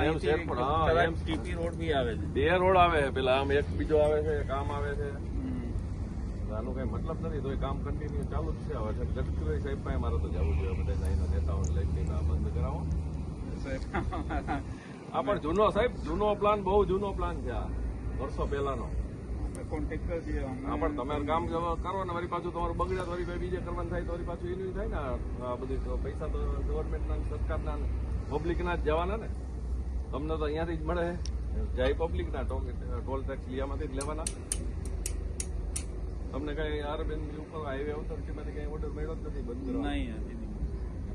અહીંથી એરપોર્ટ, હા, એમ. TP road બી આવે છે. બે રોડ આવે છે. પેલા આમ એક બીજો આવે છે એક આમ આવે છે. આનું કઈ મતલબ નથી તો એ કામ કન્ટિન્યુ ચાલુ જ છે. હવે છે ગડકરી સાહેબ પાસે મારે તો જવું જોઈએ. બધા અહીંના નેતાઓને લઈને આ બંધ કરાવો. આ પણ જૂનો સાહેબ જૂનો પ્લાન બહુ જૂનો પ્લાન છે આ વર્ષો પહેલાનો. આપણે કોન્ટેક્ટર છીએ પણ તમે કામ કરો ને વળી પાછું તમારું બગડ્યા તો વળી બીજે કરવાનું થાય તો વળી પાછું એનું થાય ને આ- બધું પૈસા તો ગવર્મેન્ટના ના સરકારના પબ્લિકના જ જવાના ને. તમને તો અહીંયાથી જ મળે. જાય પબ્લિકના ટોલ ટેક્સ લીયામાંથી જ લેવાના. તમને કઈ આરબેન ઉપર હાઈવે ઓથોરિટીમાંથી કઈ ઓર્ડર મળ્યો જ નથી બંધ કરવા? નહીં હજી નહીં.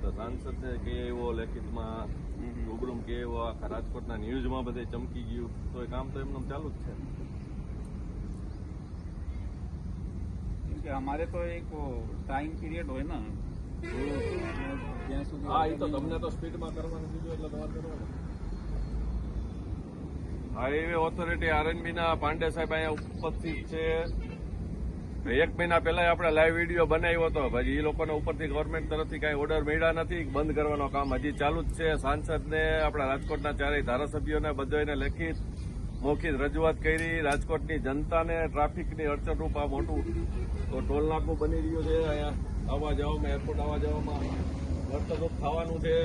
તો સાંસદ ને કે એવો લેખિતમાં હમ. રૂબરૂમ કે એવો આખા રાજકોટના ન્યૂઝમાં બધે ચમકી ગયું. તો એ કામ તો એમનું ચાલુ જ છે. કેમ કે અમારે તો એક ટાઈમ પીરિયડ હોય ને. જ્યાં સુધી હા એ તો તમને તો સ્પીડમાં કરવાનું કીધું એટલે તમારે કરવાનું. હાઈવે ઓથોરિટી આરએનબીના પાંડે સાહેબ અહીંયા ઉપસ્થિત છે. એક મહિના પહેલા આપણે લાઈવ વીડિયો બનાવ્યો હતો. પછી એ લોકોને ઉપરથી ગવર્મેન્ટ તરફથી કાંઈ ઓર્ડર મળ્યા નથી. બંધ કરવાનો કામ હજી ચાલુ જ છે. સાંસદને આપણા રાજકોટના ચારેય ધારાસભ્યોને બધાને લેખિત, મૌખિક રજૂઆત કરી. રાજકોટની જનતાને ટ્રાફિકની અડચણરૂપ આ મોટું તો ટોલનાકું બની રહ્યું છે. અહીંયા આવવા જવામાં એરપોર્ટ આવવા જવામાં અડચણરૂપ થવાનું છે.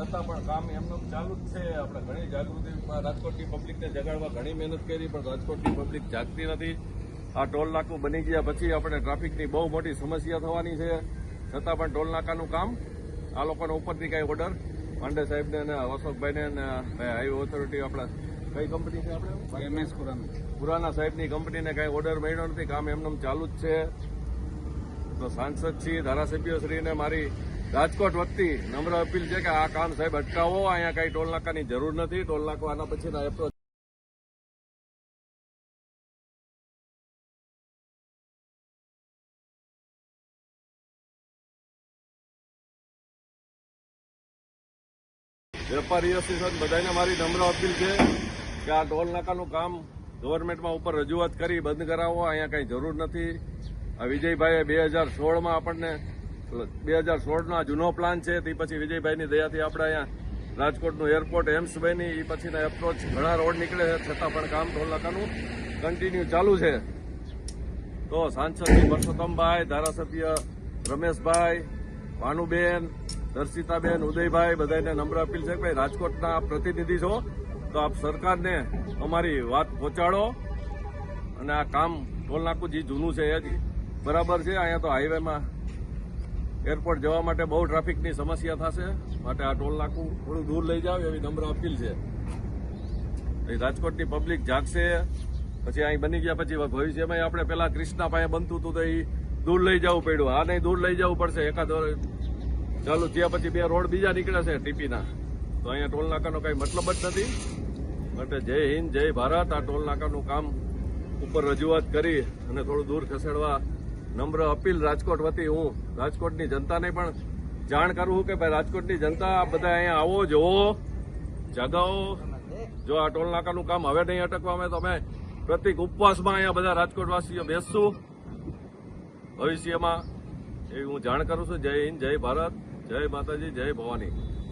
છતાં પણ કામ એમનું ચાલુ જ છે. આપણે ઘણી જાગૃતિ રાજકોટની પબ્લિકને જગાડવા ઘણી મહેનત કરી પણ રાજકોટની પબ્લિક જાગતી નથી. આ ટોલ નાકું બની ગયા પછી આપણે ટ્રાફિકની બહુ મોટી સમસ્યા થવાની છે. છતાં પણ ટોલ નાકાનું કામ આ લોકોને ઉપરથી કાંઈ ઓર્ડર પાંડે સાહેબને અને અશોકભાઈને અને હાઈવે ઓથોરિટી આપણા કઈ કંપની છે આપણે? એમએસ ખુરાના પુરાના સાહેબની કંપનીને કાંઈ ઓર્ડર મળ્યો નથી. કામ એમનું ચાલુ જ છે. તો સાંસદ છીએ ધારાસભ્યશ્રીને મારી રાજકોટ વતી નમ્ર અપીલ છે કે આ કામ સાહેબ અટકાવો. અહીંયા કઈ ટોલ નાકાની જરૂર નથી. ટોલ નાકો આના પછીના એપ્રોચ વેપારી એસોસિએશન બધાને મારી નમ્ર અપીલ છે કે આ ટોલ નાકાનું કામ ગવર્મેન્ટમાં ઉપર રજૂઆત કરી, બંધ કરાવો. અહીંયા કઈ જરૂર નથી. આ વિજયભાઈએ બે હજાર સોળમાં આપણને બે હજાર સોળનો આ જૂનો પ્લાન છે, તે પછી વિજયભાઈની દયાથી આપણે અહીંયા રાજકોટનું એરપોર્ટ એમ્સ બની એ પછીના એપ્રોચ ઘણા રોડ નીકળે છે, છતાં પણ કામ ટોલ કન્ટિન્યુ ચાલુ છે. તો સાંસદ શ્રી પરસોત્તમભાઈ, ધારાસભ્ય રમેશભાઈ, ભાનુબેન, દર્શિતાબેન, ઉદયભાઈ, બધાને નમ્ર અપીલ છે ભાઈ રાજકોટના પ્રતિનિધિ છો, તો આપ સરકારને અમારી વાત પહોંચાડો. અને આ કામ ટોલ નાકું જે જૂનું છે એ જ બરાબર છે, અહીંયા તો હાઈવેમાં એરપોર્ટ જવા માટે બહુ ટ્રાફિકની સમસ્યા થશે. માટે આ ટોલ નાકું થોડું દૂર લઈ જાવ એવી નમ્ર અપીલ છે. રાજકોટની પબ્લિક જાગશે. પછી અહીં બની ગયા પછી ભવિષ્યમાં આપણે પેલા ક્રિષ્ના પાસે બનતું હતું તો એ દૂર લઈ જવું પડ્યું. આ નહીં દૂર લઈ જવું પડશે. એકાદ ચાલુ થયા પછી બે રોડ બીજા નીકળે છે ટીપીના. તો અહીંયા ટોલ નાકાનો કઈ મતલબ જ નથી. માટે જય હિન્દ, જય ભારત. આ ટોલ નાકાનું કામ ઉપર રજૂઆત કરી અને થોડું દૂર ખસેડવા નમ્ર અપીલ રાજકોટ વતી હું રાજકોટની જનતાને પણ જાણ કરું કે ભાઈ રાજકોટની જનતા બધા અહીંયા આવો, જુઓ જગાવો જો આ ટોલ નાકાનું કામ હવે નહીં અટકવા અમે તો અમે પ્રતિક ઉપવાસમાં અહીંયા બધા રાજકોટવાસીઓ બેસશું. ભવિષ્યમાં એવી હું જાણ કરું છું. જય હિન્દ, જય ભારત, જય માતાજી, જય ભવાની.